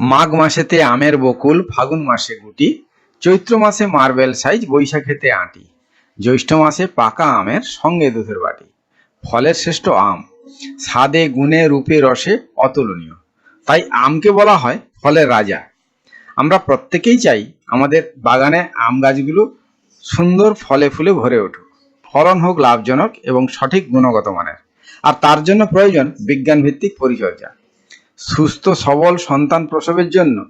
মাঘ মাসেতে আমের বকুল, ফাগুন মাসে গুটি, চৈত্র মাসে মার্বেল সাইজ, বৈশাখেতে আঁটি। জ্যৈষ্ঠ মাসে পাকা আমের সঙ্গে দুধের বাটি। ফলের শ্রেষ্ঠ আম। স্বাদে, গুণে, রূপে, রসে অতুলনীয়। তাই আমকে বলা হয় ফলের রাজা। আমরা প্রত্যেকেই চাই আমাদের বাগানে আম গাছগুলো সুন্দর ফলে ফুলে ভরে উঠুক। ফলন হোক লাভজনক এবং সঠিক গুণগত মানের। আর তার জন্য প্রয়োজন বিজ্ঞান ভিত্তিক পরিচর্যা। সুস্থ, সবল সন্তান প্রসবের জন্য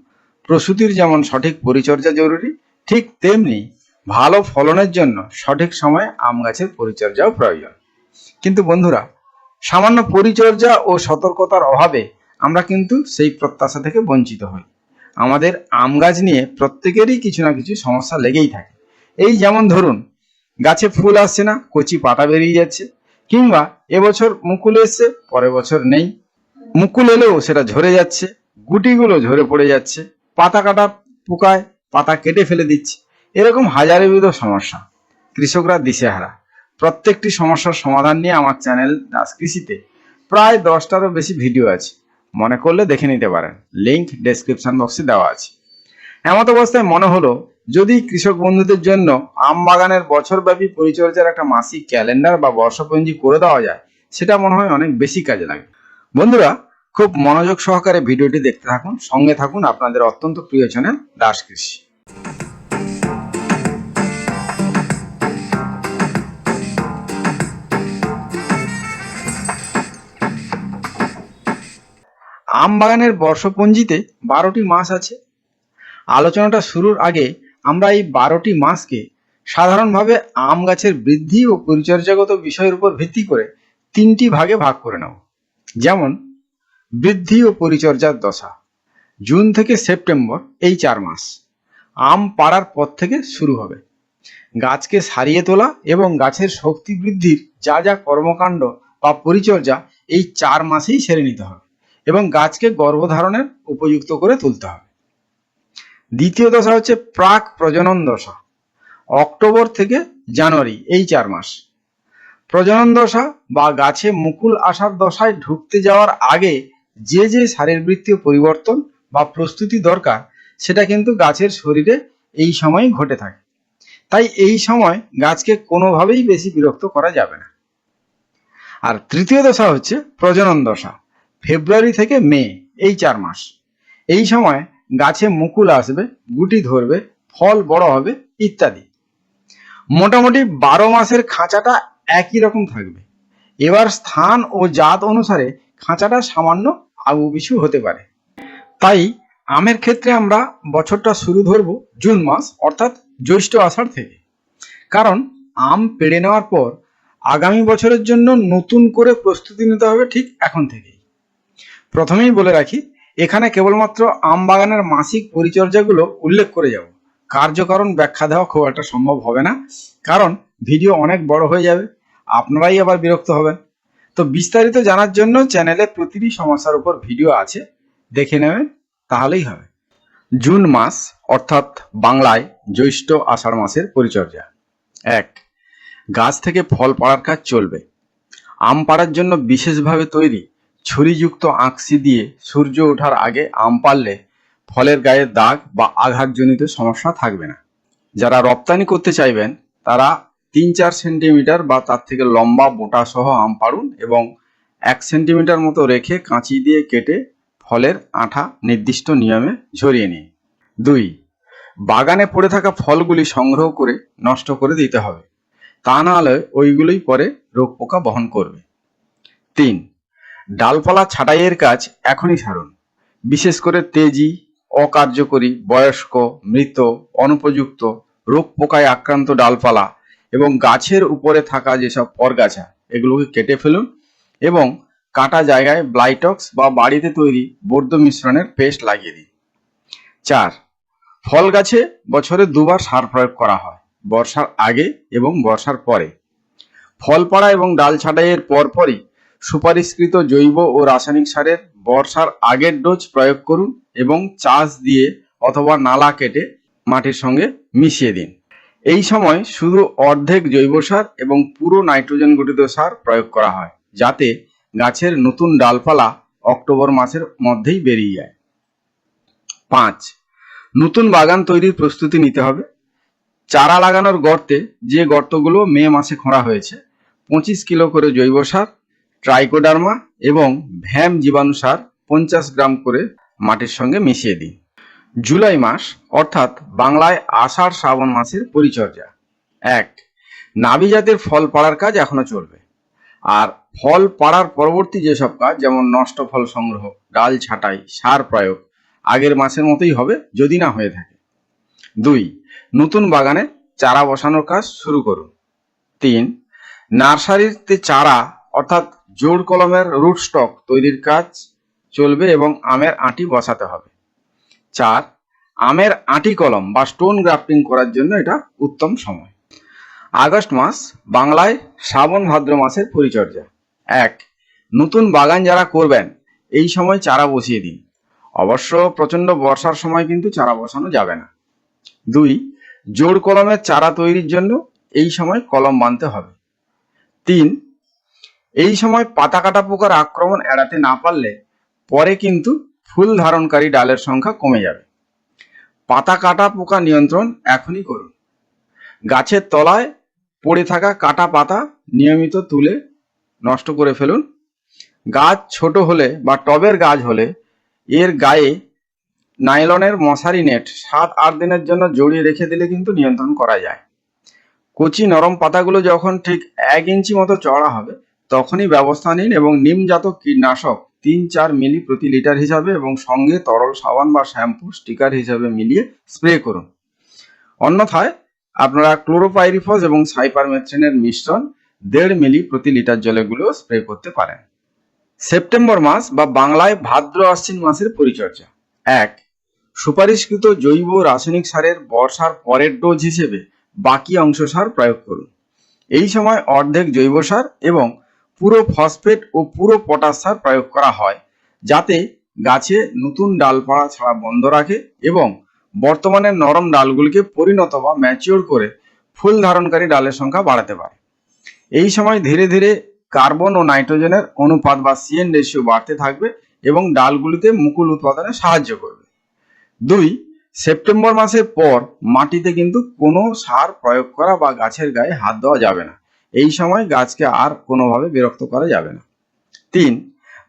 প্রসূতির যেমন সঠিক পরিচর্যা জরুরি, ঠিক তেমনি ভালো ফলনের জন্য সঠিক সময়ে আম গাছের পরিচর্যাও প্রয়োজন। কিন্তু বন্ধুরা, সামান্য পরিচর্যা ও সতর্কতার অভাবে আমরা কিন্তু সেই প্রত্যাশা থেকে বঞ্চিত হই। আমাদের আম গাছ নিয়ে প্রত্যেকেরই কিছু না কিছু সমস্যা লেগেই থাকে। এই যেমন ধরুন, গাছে ফুল আসছে না, কচি পাতা বেরিয়ে যাচ্ছে, কিংবা এবছর মুকুল এসছে, পরের বছর নেই মুকুল এলেও সেটা ঝরে যাচ্ছে, গুটিগুলো ঝরে পড়ে যাচ্ছে, পাতা কাটা পোকায় পাতা কেটে ফেলে দিচ্ছে। এরকম হাজারবিধ সমস্যা। কৃষকরা দিশেহারা। প্রত্যেকটি সমস্যার সমাধান নিয়ে আমার চ্যানেল দাস কৃষিতে। প্রায় দশটারও বেশি ভিডিও আছে। মনে করলে দেখে নিতে পারেন। লিংক ডেসক্রিপশন বক্সে দেওয়া আছে। এমত অবস্থায় মনে হলো, যদি কৃষক বন্ধুদের জন্য আম বাগানের বছরব্যাপী পরিচর্যার একটা মাসিক ক্যালেন্ডার বা বর্ষপঞ্জি করে দেওয়া যায়, সেটা মনে হয় অনেক বেশি কাজে লাগে। বন্ধুরা খুব মনোযোগ সহকারে ভিডিওটি দেখতে থাকুন। সঙ্গে থাকুন আপনাদের অত্যন্ত প্রিয় চ্যানেল দাস কৃষি। আম বাগানের বর্ষপঞ্জিতে বারোটি মাস আছে। আলোচনাটা শুরুর আগে আমরা এই বারোটি মাসকে সাধারণভাবে আম গাছের বৃদ্ধি ও পরিচর্যাগত বিষয়ের উপর ভিত্তি করে তিনটি ভাগে ভাগ করে নেব। যেমন বৃদ্ধি ও পরিচর্যার দশা। জুন থেকে সেপ্টেম্বর এই চার মাস। আম পাড়ার পর থেকে শুরু হবে। গাছকে সারিয়ে তোলা এবং গাছের শক্তি বৃদ্ধির যা যা কর্মকাণ্ড বা পরিচর্যা এই চার মাসেই সেরে নিতে হবে এবং গাছকে গর্ভধারণের উপযুক্ত করে তুলতে হবে। দ্বিতীয় দশা হচ্ছে প্রাক প্রজনন দশা। অক্টোবর থেকে জানুয়ারি এই চার মাস। প্রজনন দশা বা গাছে মুকুল আসার দশায় ঢুকতে যাওয়ার আগে যে যে শারীরবৃত্তীয় পরিবর্তন বা প্রস্তুতি দরকার, সেটা কিন্তু গাছের শরীরে এই সময় ঘটে থাকে। তাই এই সময় গাছকে কোনোভাবেই বেশি বিরক্ত করা যাবে না। আর তৃতীয় দশা হচ্ছে প্রজনন দশা। ফেব্রুয়ারি থেকে মে, এই চার মাস। এই সময় গাছে মুকুল আসবে, গুটি ধরবে, ফল বড় হবে, ইত্যাদি। মোটামুটি বারো মাসের খাঁচাটা একই রকম থাকবে। এবার স্থান ও জাত অনুসারে খাঁচাটা সামান্য আগু পিছু হতে পারে। তাই আমের ক্ষেত্রে আমরা বছরটা শুরু ধরব জুন মাস, অর্থাৎ জ্যৈষ্ঠ আষাঢ় থেকে। কারণ আম পেড়ে নেওয়ার পর আগামী বছরের জন্য নতুন করে প্রস্তুতি নিতে হবে ঠিক এখন থেকেই। প্রথমেই বলে রাখি, এখানে কেবলমাত্র আম বাগানের মাসিক পরিচর্যাগুলো উল্লেখ করে যাব। কার্যকারণ ব্যাখ্যা দেওয়া খুব একটা সম্ভব হবে না, কারণ ভিডিও অনেক বড় হয়ে যাবে, আপনারাই আবার বিরক্ত হবেন। তো বিস্তারিত জানার জন্য চ্যানেলে প্রতিটি সমস্যার উপর ভিডিও আছে, দেখে নেবেন তাহলেই হবে। জুন মাস, অর্থাৎ বাংলায় জ্যৈষ্ঠ আষাঢ় মাসের পরিচর্যা। এক, গাছ থেকে ফল পাড়ার কাজ চলবে। আম পাড়ার জন্য বিশেষভাবে তৈরি ছুরিযুক্ত আঁকশি দিয়ে সূর্য ওঠার আগে আম পারলে ফলের গায়ে দাগ বা আঘাতজনিত সমস্যা থাকবে না। যারা রপ্তানি করতে চাইবেন, তারা তিন চার সেন্টিমিটার বা তার থেকে লম্বা বোটা সহ আম পাড়ুন এবং এক সেন্টিমিটার মতো রেখে কাঁচি দিয়ে কেটে ফলের আঠা নির্দিষ্ট নিয়মে ঝরিয়ে নিন। দুই, বাগানে পড়ে থাকা ফলগুলি সংগ্রহ করে নষ্ট করে দিতে হবে। তা নাহলে ওইগুলোই পরে রোগ পোকা বহন করবে। তিন, ডালপালা ছাঁটাইয়ের কাজ এখনই ছাড়ুন বিশেষ করে তেজি, অকার্যকরী, বয়স্ক, মৃত, অনুপযুক্ত রোগ পোকায় আক্রান্ত ডালপালা এবং গাছের উপরে থাকা যেসব পরগাছা এগুলোকে কেটে ফেলুন এবং কাটা জায়গায় ব্লাইটক্স বা বাড়িতে তৈরি বর্ধ মিশ্রণের পেস্ট লাগিয়ে দিন। চার, ফল গাছে বছরে দুবার সার প্রয়োগ করা হয়, বর্ষার আগে এবং বর্ষার পরে। ফল পাড়া এবং ডাল ছাঁটাইয়ের পরপরই সুপারিশকৃত জৈব ও রাসায়নিক সারের বর্ষার আগের ডোজ প্রয়োগ করুন এবং চাষ দিয়ে অথবা নালা কেটে মাটির সঙ্গে মিশিয়ে দিন। এই সময় শুধু অর্ধেক জৈব সার এবং পুরো নাইট্রোজেন গঠিত সার প্রয়োগ করা হয়, যাতে গাছের নতুন ডালপালা অক্টোবর মাসের মধ্যেই বেরিয়ে যায়। পাঁচ, নতুন বাগান তৈরির প্রস্তুতি নিতে হবে। চারা লাগানোর গর্তে যে গর্তগুলো মে মাসে খোঁড়া হয়েছে, পঁচিশ কিলো করে জৈব সার, ট্রাইকোডার্মা এবং ভ্যাম জীবাণু সার পঞ্চাশ গ্রাম করে মাটির সঙ্গে মিশিয়ে দিন। জুলাই মাস, অর্থাৎ বাংলায় আষাঢ় শ্রাবণ মাসের পরিচর্যা। এক, নাবি জাতের ফল পাড়ার কাজ এখনও চলবে। আর ফল পাড়ার পরবর্তী যেসব কাজ, যেমন নষ্ট ফল সংগ্রহ, ডাল ছাঁটাই, সার প্রয়োগ, আগের মাসের মতোই হবে যদি না হয়ে থাকে। দুই, নতুন বাগানে চারা বসানোর কাজ শুরু করুন। তিন, নার্সারিতে চারা, অর্থাৎ জোড় কলমের রুট স্টক তৈরির কাজ চলবে এবং আমের আঁটি বসাতে হবে। চার, আমের আঁটি কলম বা স্টোন গ্রাফটিং করার জন্য এটা উত্তম সময়। আগস্ট মাস, বাংলায় শ্রাবণ ভাদ্র মাসের পরিচর্যা। এক, নতুন বাগান যারা করবেন, এই সময় চারা বসিয়ে দিন। অবশ্য প্রচণ্ড বর্ষার সময় কিন্তু চারা বসানো যাবে না। দুই, জোড় কলমের চারা তৈরির জন্য এই সময় কলম বাঁধতে হবে। তিন, এই সময় পাতা কাটা পোকার আক্রমণ এড়াতে না পারলে পরে কিন্তু ফুল ধারণকারী ডালের সংখ্যা কমে যাবে। পাতা কাটা পোকা নিয়ন্ত্রণ এখনই করুন। গাছের তলায় পড়ে থাকা কাটা পাতা নিয়মিত তুলে নষ্ট করে ফেলুন। গাছ ছোট হলে বা টবের গাছ হলে এর গায়ে নাইলনের মশারি নেট সাত আট দিনের জন্য জড়িয়ে রেখে দিলে কিন্তু নিয়ন্ত্রণ করা যায়। কচি নরম পাতাগুলো যখন ঠিক এক ইঞ্চি মতো চড়া হবে তখনই ব্যবস্থা নিন এবং নিমজাত কীটনাশক তিন চার মিলি প্রতি লিটার হিসাবে এবং সঙ্গে তরল সাবান বা শ্যাম্পু স্টিকার হিসাবে মিলিয়ে স্প্রে করুন। অন্যথায় আপনারা ক্লোরোপাইরিফস এবং সাইপারমেথ্রিনের মিশ্রণ দেড় মিলি প্রতি লিটার জলে গুলো স্প্রে করতে পারেন। সেপ্টেম্বর মাস বা বাংলায় ভাদ্র আশ্বিন মাসের পরিচর্যা। এক, সুপারিশকৃত জৈব রাসায়নিক সারের বর্ষার পরের ডোজ হিসেবে বাকি অংশ সার প্রয়োগ করুন। এই সময় অর্ধেক জৈব সার এবং পুরো ফসফেট ও পুরো পটাশ সার প্রয়োগ করা হয়, যাতে গাছে নতুন ডালপালা ছাড়া বন্ধ রাখে এবং বর্তমানে নরম ডালগুলিকে পরিণত বা ম্যাচিওর করে ফুল ধারণকারী ডালের সংখ্যা বাড়াতে পারে। এই সময় ধীরে ধীরে কার্বন ও নাইট্রোজেনের অনুপাত বা সিএন রেশিও বাড়তে থাকবে এবং ডালগুলিতে মুকুল উৎপাদনে সাহায্য করবে। দুই, সেপ্টেম্বর মাসের পর মাটিতে কিন্তু কোনো সার প্রয়োগ করা বা গাছের গায়ে হাত দেওয়া যাবে না। এই সময় গাছকে আর কোনোভাবে বিরক্ত করা যাবে না। তিন,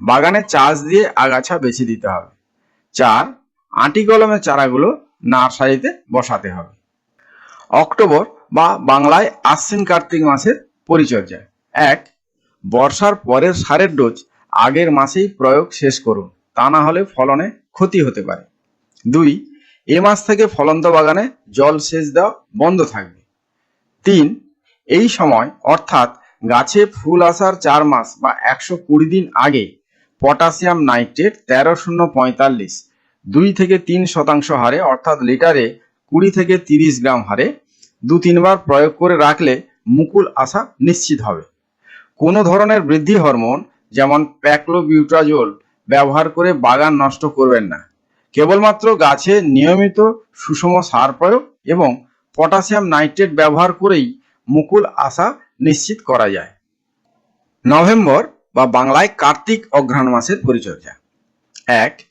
বাগানে চাষ দিয়ে আগাছা বেছে দিতে হবে। চার, আটি কলমের চারাগুলো নার্সারিতে বসাতে হবে। অক্টোবর বা বাংলায় আশ্বিন কার্তিক মাসের পরিচর্যা। এক, বর্ষার পরের সারের ডোজ আগের মাসেই প্রয়োগ শেষ করুন। তা না হলে ফলনে ক্ষতি হতে পারে। দুই, এ মাস থেকে ফলন্ত বাগানে জল সেচ দেওয়া বন্ধ থাকবে। তিন এই সময়, অর্থাৎ গাছে ফুল আসার চার মাস বা একশো কুড়ি দিন আগে, পটাশিয়াম নাইট্রেট তেরো শূন্য পঁয়তাল্লিশ, দুই থেকে তিন শতাংশ হারে, অর্থাৎ লিটারে কুড়ি থেকে তিরিশ গ্রাম হারে, দু তিনবার প্রয়োগ করে রাখলে মুকুল আসা নিশ্চিত হবে। কোনো ধরনের বৃদ্ধি হরমোন, যেমন প্যাক্লোবিউট্রাজোল, ব্যবহার করে বাগান নষ্ট করবেন না। কেবলমাত্র গাছে নিয়মিত সুষম সার প্রয়োগ এবং পটাশিয়াম নাইট্রেট ব্যবহার করেই মুকুল আসা নিশ্চিত করা যায়। নভেম্বর বা বাংলায় কার্তিক অঘ্রাণ মাসের পরিচর্যা। এক,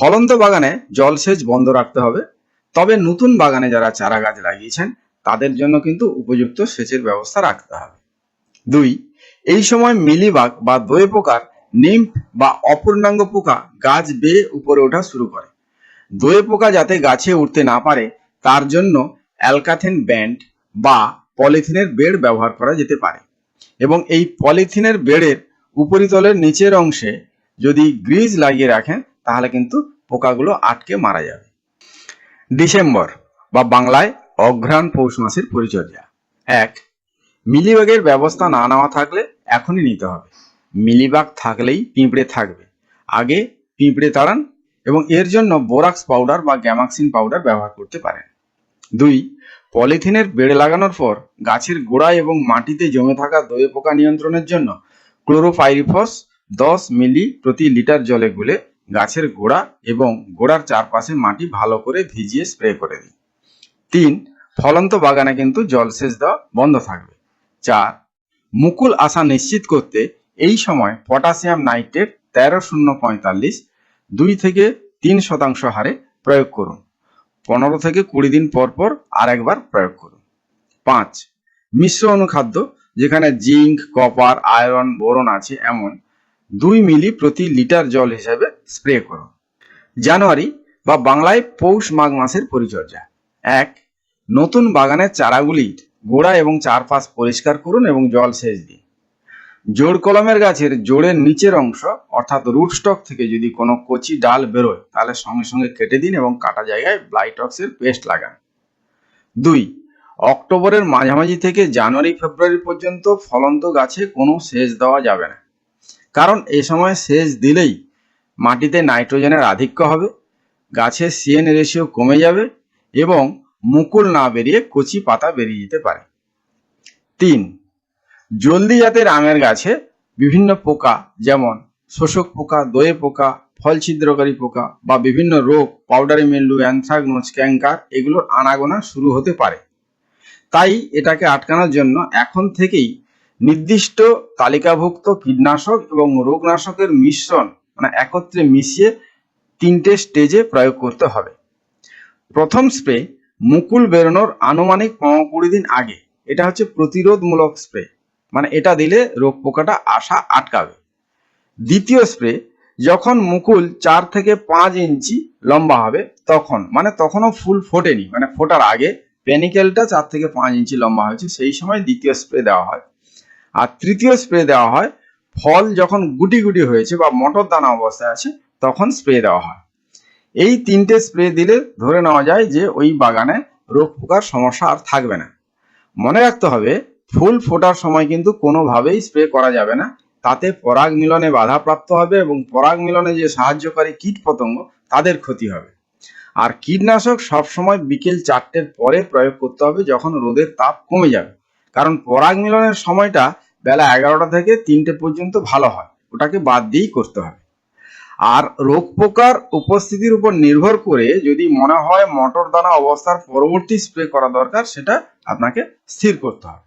ফলন্ত বাগানে জলসেচ বন্ধ রাখতে হবে। তবে নতুন বাগানে যারা চারা গাছ লাগিয়েছেন, তাদের জন্য কিন্তু উপযুক্ত সেচের ব্যবস্থা রাখতে হবে। দুই, এই সময় মিলিবাগ বা দোয়ে পোকার নিম বা অপূর্ণাঙ্গ পোকা গাছ বেয়ে উপরে ওঠা শুরু করে। দোয়ে পোকা যাতে গাছে উঠতে না পারে, তার জন্য অ্যালকাথেন ব্যান্ড বা পলিথিনের বেড় ব্যবহার করা যেতে পারে। এবং এই পলিথিনের বেড়ের উপরিতলের নিচের অংশে যদি গ্রিজ লাগিয়ে রাখেন, তাহলে কিন্তু পোকাগুলো আটকে মারা যাবে। ডিসেম্বর বা বাংলায় অঘ্রাণ পৌষ মাসের পরিচর্যা। এক, মিলিবাগের ব্যবস্থা না নেওয়া থাকলে এখনই নিতে হবে। মিলিবাগ থাকলেই পিঁপড়ে থাকবে। আগে পিঁপড়ে তাড়ান এবং এর জন্য বোরাক্স পাউডার বা গ্যামাক্সিন পাউডার ব্যবহার করতে পারেন। দুই পলিথিনের বেড়ে লাগানোর পর গাছের গোড়ায় এবং মাটিতে জমে থাকা দয়ে পোকা নিয়ন্ত্রণের জন্য ক্লোরোফাইরিফস দশ মিলি প্রতি লিটার জলে গুলে গাছের গোড়া এবং গোড়ার চারপাশে মাটি ভালো করে ভিজিয়ে স্প্রে করে দিন। তিন, ফলন্ত বাগানে কিন্তু জলসেচ দেওয়া বন্ধ থাকবে। চার, মুকুল আসা নিশ্চিত করতে এই সময় পটাশিয়াম নাইট্রেট তেরো শূন্য পঁয়তাল্লিশ দুই থেকে তিন শতাংশ হারে প্রয়োগ করুন। পনেরো থেকে কুড়ি দিন পর পর আর একবার প্রয়োগ করুন। পাঁচ, মিশ্র অনুখাদ্য, যেখানে জিঙ্ক, কপার, আয়রন, বোরন আছে এমন দুই মিলি প্রতি লিটার জল হিসাবে স্প্রে করুন। জানুয়ারি বা বাংলায় পৌষ মাঘ মাসের পরিচর্যা। এক, নতুন বাগানের চারাগুলির গোড়া এবং চারপাশ পরিষ্কার করুন এবং জল সেচ দিন। জোড় কলমের গাছের জোড়ের নিচের অংশ, অর্থাৎ রুট স্টক থেকে যদি কোনো কচি ডাল বেরোয়, তাহলে সঙ্গে সঙ্গে কেটে দিন এবং কাটা জায়গায় ব্লাইটক্সের পেস্ট লাগান। দুই, অক্টোবরের মাঝামাঝি থেকে জানুয়ারি, ফেব্রুয়ারি পর্যন্ত ফলন্ত গাছে কোনো সেচ দেওয়া যাবে না। কারণ এ সময় সেচ দিলেই মাটিতে নাইট্রোজেনের আধিক্য হবে, গাছের সিএন রেশিও কমে যাবে এবং মুকুল না বেরিয়ে কচি পাতা বেরিয়ে যেতে পারে। তিন জলদি জাতের আমের গাছে বিভিন্ন পোকা, যেমন শোষক পোকা, দয়ে পোকা, ফল ছিদ্রকারী পোকা বা বিভিন্ন রোগ, পাউডারি মিল্ডু অ্যানথ্রাগনোজ ক্যাঙ্কার এগুলোর আনাগোনা শুরু হতে পারে। তাই এটাকে আটকানোর জন্য এখন থেকেই নির্দিষ্ট তালিকাভুক্ত কীটনাশক এবং রোগনাশকের মিশ্রণ মানে একত্রে মিশিয়ে তিনটে স্টেজে প্রয়োগ করতে হবে। প্রথম স্প্রে মুকুল বেরোনোর আনুমানিক পনেরো কুড়ি দিন আগে। এটা হচ্ছে প্রতিরোধমূলক স্প্রে। মানে এটা দিলে রোগ পোকাটা আসা আটকাবে। দ্বিতীয় স্প্রে, যখন মুকুল চার থেকে পাঁচ ইঞ্চি লম্বা হবে, তখন মানে তখনও ফুল ফোটেনি মানে ফোটার আগে পেনিকেলটা চার থেকে পাঁচ ইঞ্চি লম্বা হয়েছে, সেই সময় দ্বিতীয় স্প্রে দেওয়া হয়। আর তৃতীয় স্প্রে দেওয়া হয়, ফল যখন গুটি গুটি হয়েছে বা মটর দানা অবস্থায় আছে, তখন স্প্রে দেওয়া হয়। এই তিনটে স্প্রে দিলে ধরে নেওয়া যায় যে ওই বাগানে রোগ পোকার সমস্যা আর থাকবে না। মনে রাখতে হবে ফুল ফোটার সময় কিন্তু কোনোভাবেই স্প্রে করা যাবে না। তাতে পরাগ মিলনে বাধাপ্রাপ্ত হবে এবং পরাগ মিলনে যে সাহায্যকারী কীট পতঙ্গ, তাদের ক্ষতি হবে। আর কীটনাশক সবসময় বিকেল চারটের পরে প্রয়োগ করতে হবে যখন রোদের তাপ কমে যাবে। কারণ পরাগ মিলনের সময়টা বেলা এগারোটা থেকে তিনটে পর্যন্ত ভালো হয়, ওটাকে বাদ দিয়েই করতে হবে। আর রোগ পোকার উপস্থিতির উপর নির্ভর করে যদি মনে হয় মটর দানা অবস্থার পরবর্তী স্প্রে করা দরকার, সেটা আপনাকে স্থির করতে হবে।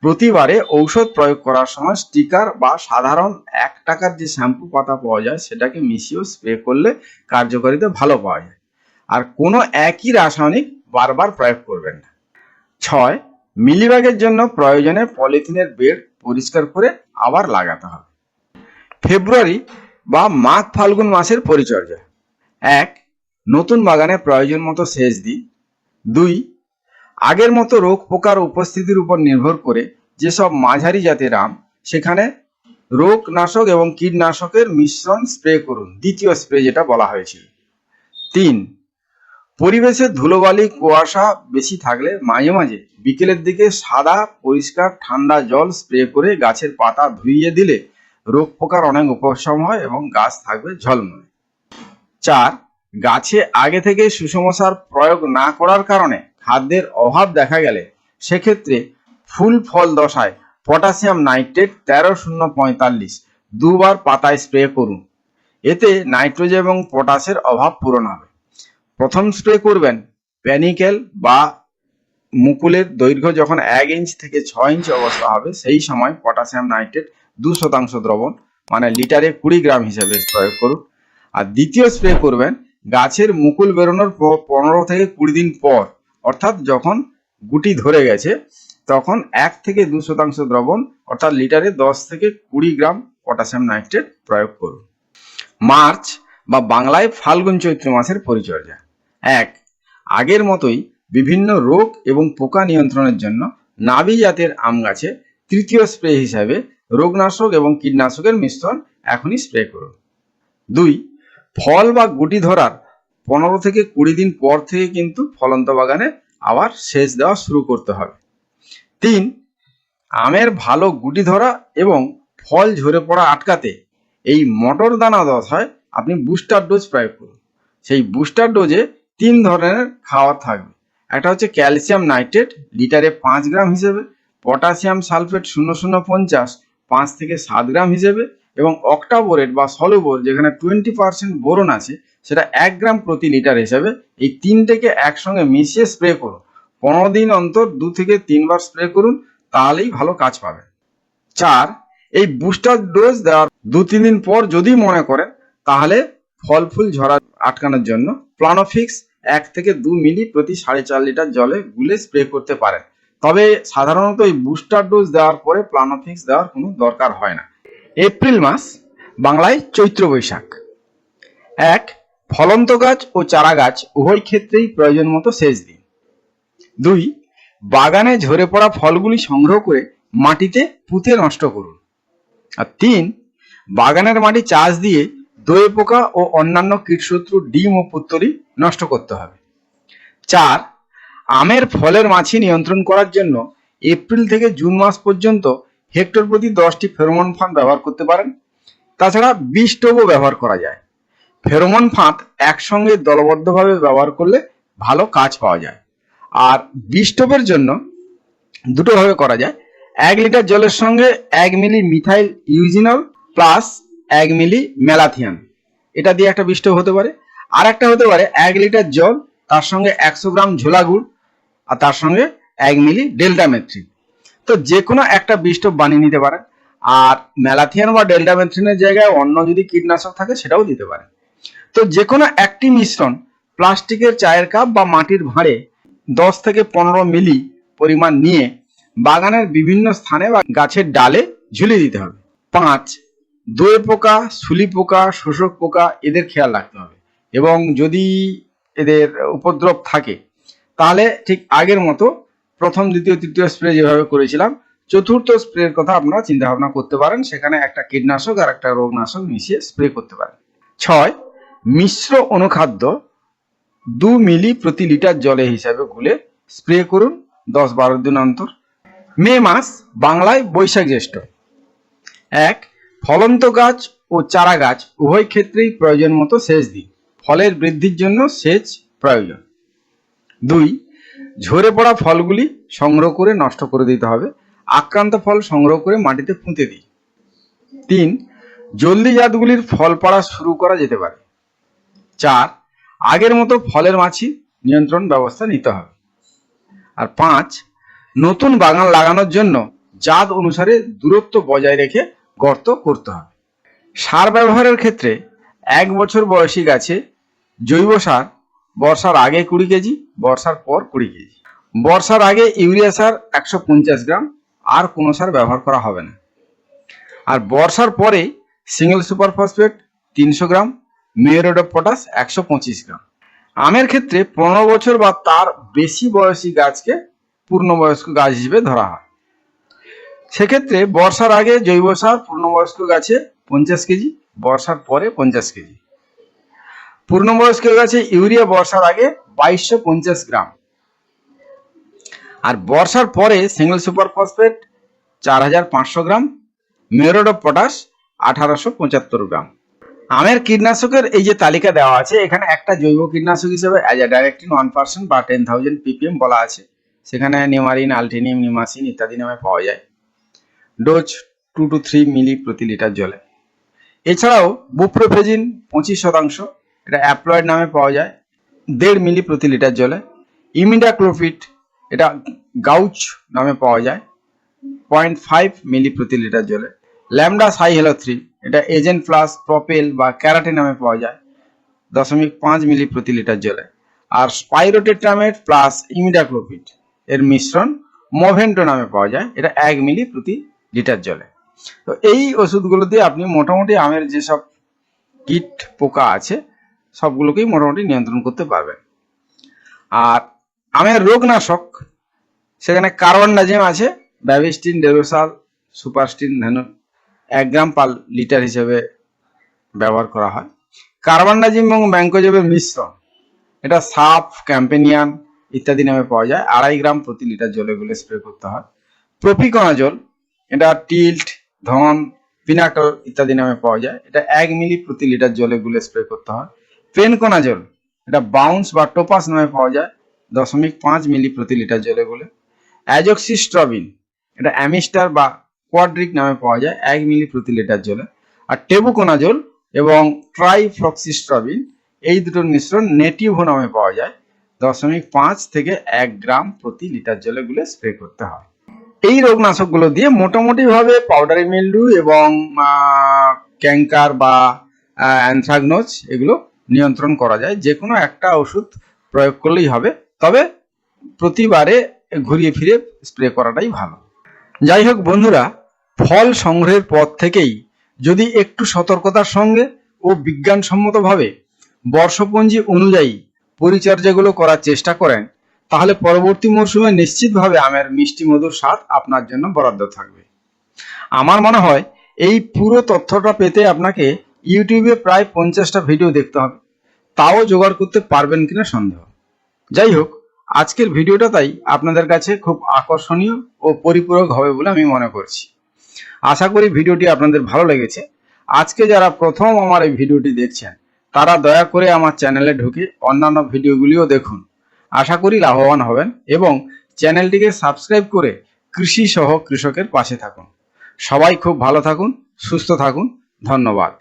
প্রতিবারে ঔষধ প্রয়োগ করার সময় স্টিকার বা সাধারণ এক টাকার যে শ্যাম্পু পাতা পাওয়া যায়, সেটাকে মিশিয়েও স্প্রে করলে কার্যকারিতা ভালো পাওয়া যায়। আর কোনো একই রাসায়নিক বারবার প্রয়োগ করবেন না। ছয় মিলিবাগের জন্য প্রয়োজনে পলিথিনের বেড পরিষ্কার করে আবার লাগাতে হবে। ফেব্রুয়ারি বা মাঘ ফাল্গুন মাসের পরিচর্যা। এক, নতুন বাগানে প্রয়োজন মতো সেচ দিই দুই আগের মতো রোগ পোকার উপস্থিতির উপর নির্ভর করে যেসব মাঝারি জাতের আম, সেখানে রোগনাশক এবং কীটনাশকের মিশ্রণ স্প্রে করুন, দ্বিতীয় স্প্রে যেটা বলা হয়েছিল। তিন, পরিবেশে ধুলোবালি, কুয়াশা বেশি থাকলে মাঝে মাঝে বিকেলের দিকে সাদা, পরিষ্কার, ঠান্ডা জল স্প্রে করে গাছের পাতা ধুইয়ে দিলে রোগ পোকার অনেক উপশম হয় এবং গাছ থাকবে ঝলমলে। চার, গাছে আগে থেকে সুষম সার প্রয়োগ না করার কারণে খাদ্যের অভাব দেখা গেলে সেক্ষেত্রে ফুল ফল দশায় পটাশিয়াম নাইট্রেট তেরো শূন্য পঁয়তাল্লিশ দুবার পাতায় স্প্রে করুন। এতে নাইট্রোজেন এবং পটাশের অভাব পূরণ হবে। প্রথম স্প্রে করবেন প্যানিকেল বা মুকুলের দৈর্ঘ্য যখন এক ইঞ্চ থেকে ছ ইঞ্চ অবস্থা হবে, সেই সময় পটাশিয়াম নাইট্রেট দু শতাংশ দ্রবণ মানে লিটারে কুড়ি গ্রাম হিসেবে প্রয়োগ করুন। আর দ্বিতীয় স্প্রে করবেন গাছের মুকুল বেরোনোর পনেরো থেকে কুড়ি দিন পর। অর্থাৎ যখন গুটি ধরে গেছে, তখন এক থেকে দু শতাংশ দ্রবণ, অর্থাৎ লিটারে দশ থেকে কুড়ি গ্রাম পটাশিয়াম নাইট্রেট প্রয়োগ করুন। মার্চ বা বাংলায় ফাল্গুন চৈত্র মাসের পরিচর্যা। এক, আগের মতোই বিভিন্ন রোগ এবং পোকা নিয়ন্ত্রণের জন্য নাবি জাতের আম গাছে তৃতীয় স্প্রে হিসাবে রোগনাশক এবং কীটনাশকের মিশ্রণ এখনই স্প্রে করুন। দুই, ফল বা গুটি ধরার পনেরো থেকে কুড়ি দিন পর থেকে কিন্তু ফলন্ত বাগানে আবার সেচ দেওয়া শুরু করতে হবে। তিন, আমের ভালো গুটি ধরা এবং ফল ঝরে পড়া আটকাতে এই মটর দানা দশায় আপনি বুস্টার ডোজ প্রয়োগ করুন। সেই বুস্টার ডোজে তিন ধরনের খাওয়ার থাকবে। একটা হচ্ছে ক্যালসিয়াম নাইট্রেট, লিটারে পাঁচ গ্রাম হিসেবে, পটাশিয়াম সালফেট শূন্য শূন্য পঞ্চাশ, পাঁচ থেকে সাত গ্রাম হিসেবে এবং অক্টাবোরেট বা সলোবোর যেখানে টোয়েন্টি পার্সেন্ট বোরন আছে সেটা এক গ্রাম প্রতি লিটার হিসেবে এই তিনটেকে একসঙ্গে মিশিয়ে স্প্রে করুন। পনেরো দিন অন্তর দু থেকে তিনবার স্প্রে করুন, তাহলেই ভালো কাজ পাবে। চার, এই বুস্টার ডোজ দেওয়ার দু তিন দিন পর যদি মনে করেন, তাহলে ফল ফুল ঝরা আটকানোর জন্য প্লানোফিক্স এক থেকে দু মিলি প্রতি সাড়ে চার লিটার জলে গুলে স্প্রে করতে পারেন। তবে সাধারণত এই বুস্টার ডোজ দেওয়ার পরে প্লানোফিক্স দেওয়ার কোনো দরকার হয় না। এপ্রিল মাস, বাংলায় চৈত্র বৈশাখ। এক ফলন্ত গাছ ও চারা গাছ উভয় ক্ষেত্রেই প্রয়োজন মতো সেচ দিন। দুই, বাগানে ঝরে পড়া ফলগুলি সংগ্রহ করে মাটিতে পুঁতে নষ্ট করুন। আর তিন, বাগানের মাটি চাষ দিয়ে দোয়ে পোকা ও অন্যান্য কীটশত্রু, ডিম ও পুত্তলি নষ্ট করতে হবে। চার, আমের ফলের মাছি নিয়ন্ত্রণ করার জন্য এপ্রিল থেকে জুন মাস পর্যন্ত হেক্টর প্রতি দশটি ফেরোমন ফাঁদ ব্যবহার করতে পারেন। তাছাড়া বিষ টোপও ব্যবহার করা যায়। ফেরোমন ফাঁদ একসঙ্গে দলবদ্ধভাবে ব্যবহার করলে ভালো কাজ পাওয়া যায়। আর বিষ টোপের জন্য দুটোভাবে করা যায়। এক লিটার জলের সঙ্গে এক মিলি মিথাইল ইউজিনল প্লাস এক মিলি ম্যালাথিয়ান এটা দিয়ে একটা বিষ টোপ হতে পারে। আর একটা হতে পারে এক লিটার জল, তার সঙ্গে একশো গ্রাম ঝোলা গুড় আর তার সঙ্গে এক মিলি ডেল্টামেথ্রিন তো যে কোনো একটা বিষ টোপ বানিয়ে নিতে পারেন। আর ম্যালাথিয়ান বা ডেল্টামেথ্রিনের জায়গায় অন্য যদি কীটনাশক থাকে সেটাও দিতে পারেন। তো যে কোনো একটি মিশ্রণ প্লাস্টিকের চায়ের কাপ বা মাটির ভাঁড়ে দশ থেকে পনেরো মিলি পরিমাণ নিয়ে বাগানের বিভিন্ন স্থানে বা গাছের ডালে ঝুলিয়ে দিতে হবে। পাঁচ দোয়ে পোকা শুলি পোকা, শোষক পোকা এদের খেয়াল রাখতে হবে এবং যদি এদের উপদ্রব থাকে, তাহলে ঠিক আগের মতো প্রথম, দ্বিতীয়, তৃতীয় স্প্রে যেভাবে করেছিলাম, চতুর্থ স্প্রের কথা আপনারা চিন্তা ভাবনা করতে পারেন। সেখানে একটা কীটনাশক আর একটা রোগনাশক মিশিয়ে স্প্রে করতে পারেন। ছয় মিশ্র অনুখাদ্য দু মিলি প্রতি লিটার জলে হিসাবে গুলে স্প্রে করুন দশ বারো দিন অন্তর। মে মাস বাংলায় বৈশাখ জ্যৈষ্ঠ। এক, ফলন্ত গাছ ও চারা গাছ উভয় ক্ষেত্রেই প্রয়োজন মতো সেচ দিন। ফলের বৃদ্ধির জন্য সেচ প্রয়োজন। দুই, ঝরে পড়া ফলগুলি সংগ্রহ করে নষ্ট করে দিতে হবে। আক্রান্ত ফল সংগ্রহ করে মাটিতে পুঁতে দিই তিন, জলদি জাতগুলির ফল পড়া শুরু করা যেতে পারে। চার, আগের মতো ফলের মাছি নিয়ন্ত্রণ ব্যবস্থা নিতে হবে। আর পাঁচ, নতুন বাগান লাগানোর জন্য জাত অনুসারে দূরত্ব বজায় রেখে গর্ত করতে হবে। সার ব্যবহারের ক্ষেত্রে এক বছর বয়সী গাছে জৈব সার, বর্ষার আগে কুড়ি কেজি, বর্ষার পর কুড়ি কেজি। বর্ষার আগে ইউরিয়া সার একশো পঞ্চাশ গ্রাম, আর কোনো সার ব্যবহার করা হবে না। আর বর্ষার পরে সিঙ্গেল সুপার ফসফেট তিনশো গ্রাম মিউরেট অফ পটাশ একশো পঁচিশ গ্রাম। আমের ক্ষেত্রে পনেরো বছর বা তার বেশি বয়সী গাছকে পূর্ণবয়স্ক গাছ হিসেবে ধরা হয়। সেক্ষেত্রে বর্ষার আগে জৈব সার পূর্ণবয়স্ক গাছে পঞ্চাশ কেজি, বর্ষার পরে পঞ্চাশ কেজি। পূর্ণবয়স্ক গাছে ইউরিয়া বর্ষার আগে বাইশশো পঞ্চাশ গ্রাম। আর বর্ষার পরে সিঙ্গল সুপার ফসফেট চার হাজার পাঁচশো গ্রাম মিউরেট অফ পটাশ আঠারোশো পঁচাত্তর গ্রাম। আমের কীটনাশকের এই যে তালিকা দেওয়া আছে, এখানে একটা জৈব কীটনাশক হিসেবে as a azadirachtin one percent বা টেন থাউজেন্ড পিপিএম বলা আছে। সেখানে নিমারিন, আলটিনিম, নিমাসিন ইত্যাদি নামে পাওয়া যায়। Dose two to three ml প্রতি লিটার জলে। এছাড়াও বুপ্রোফেজিন পঁচিশ শতাংশ, এটা অ্যাপ্লয়েড নামে পাওয়া যায়, দেড় মিলি প্রতি লিটার জলে। ইমিডাক্লোফিট এটা গাউচ নামে পাওয়া যায় পয়েন্ট ফাইভ মিলি প্রতি লিটার জলে। ল্যামডা সাই হেলো থ্রি এটা এজেন্ট প্লাস প্রপেল বা ক্যারাটে নামে পাওয়া যায়। দশমিক পাঁচ মিলি প্রতি লিটার জলে। আর স্পাইরোটেট্রামেট প্লাস ইমিডাক্লোপিড এর মিশ্রণ মোভেন্টো নামে পাওয়া যায়। এটা এক মিলি প্রতি লিটার জলে। তো এই ওষুধগুলো দিয়ে আপনি মোটামুটি আমের যেসব কীট পোকা আছে, সবগুলোকেই মোটামুটি নিয়ন্ত্রণ করতে পারবেন। আর আমের রোগনাশক, সেখানে কার্বন ডাজিম আছে ব্যাভিস্টিন ডেরোসাল সুপারস্টিন ধেনু এক গ্রাম পার লিটার হিসেবে ব্যবহার করা হয়। কার্বানডাজিম এবং ব্যাঙ্কোজেবের মিশ্রণ, এটা সাপ ক্যাম্পেনিয়ান ইত্যাদি নামে পাওয়া যায়। আড়াই গ্রাম প্রতি লিটার জলে গুলে স্প্রে করতে হয়। প্রপিকনাজল এটা টিল্ট ধন পিনাকল ইত্যাদি নামে পাওয়া যায়। এটা এক মিলি প্রতি লিটার জলে গুলে স্প্রে করতে হয়। পেনকোনাজল এটা বাউন্স বা টোপাস নামে পাওয়া যায়। দশমিক পাঁচ মিলি প্রতি লিটার জলে গুলে। অ্যাজক্সিস্ট্রবিন, এটা অ্যামিস্টার বা কোয়াড্রিক নামে পাওয়া যায়, এক মিলি প্রতি লিটার জলে। আর টেবুকোনাজল এবং ট্রাইফ্লক্সিস্ট্রবিন এই দুটোর মিশ্রণ নেটিভো নামে পাওয়া যায়, দশমিক পাঁচ থেকে এক গ্রাম প্রতি লিটার জলে গুলে স্প্রে করতে হয়। এই রোগনাশকগুলো দিয়ে মোটামুটি ভাবে পাউডারি মিল্ডু এবং ক্যাঙ্কার বা অ্যানথ্রাগনোজ এগুলো নিয়ন্ত্রণ করা যায়। যে কোনো একটা ওষুধ প্রয়োগ করলেই হবে। তবে প্রতিবারে ঘুরিয়ে ফিরে স্প্রে করাটাই ভালো। যাই হোক বন্ধুরা ফল সংগ্রহের পর থেকেই যদি একটু সতর্কতার সঙ্গে ও বিজ্ঞানসম্মতভাবে বর্ষপঞ্জি অনুযায়ী পরিচর্যাগুলো করার চেষ্টা করেন, তাহলে পরবর্তী মরশুমে নিশ্চিতভাবে আমের মিষ্টি মধুর স্বাদ আপনার জন্য বরাদ্দ থাকবে। আমার মনে হয় এই পুরো তথ্যটা পেতে আপনাকে ইউটিউবে প্রায় পঞ্চাশটা ভিডিও দেখতে হবে। তাও জোগাড় করতে পারবেন কিনা সন্দেহ। যাই হোক, আজকের ভিডিওটা তাই আপনাদের কাছে খুব আকর্ষণীয় ও পরিপূরক হবে বলে আমি মনে করছি। আশা করি ভিডিওটি আপনাদের ভালো লেগেছে। আজকে যারা প্রথম আমার এই ভিডিওটি দেখছেন, তারা দয়া করে আমার চ্যানেলে ঢুকে অন্যান্য ভিডিওগুলিও দেখুন। আশা করি লাভবান হবেন এবং চ্যানেলটিকে সাবস্ক্রাইব করে কৃষি সহ কৃষকের পাশে থাকুন। সবাই খুব ভালো থাকুন, সুস্থ থাকুন। ধন্যবাদ।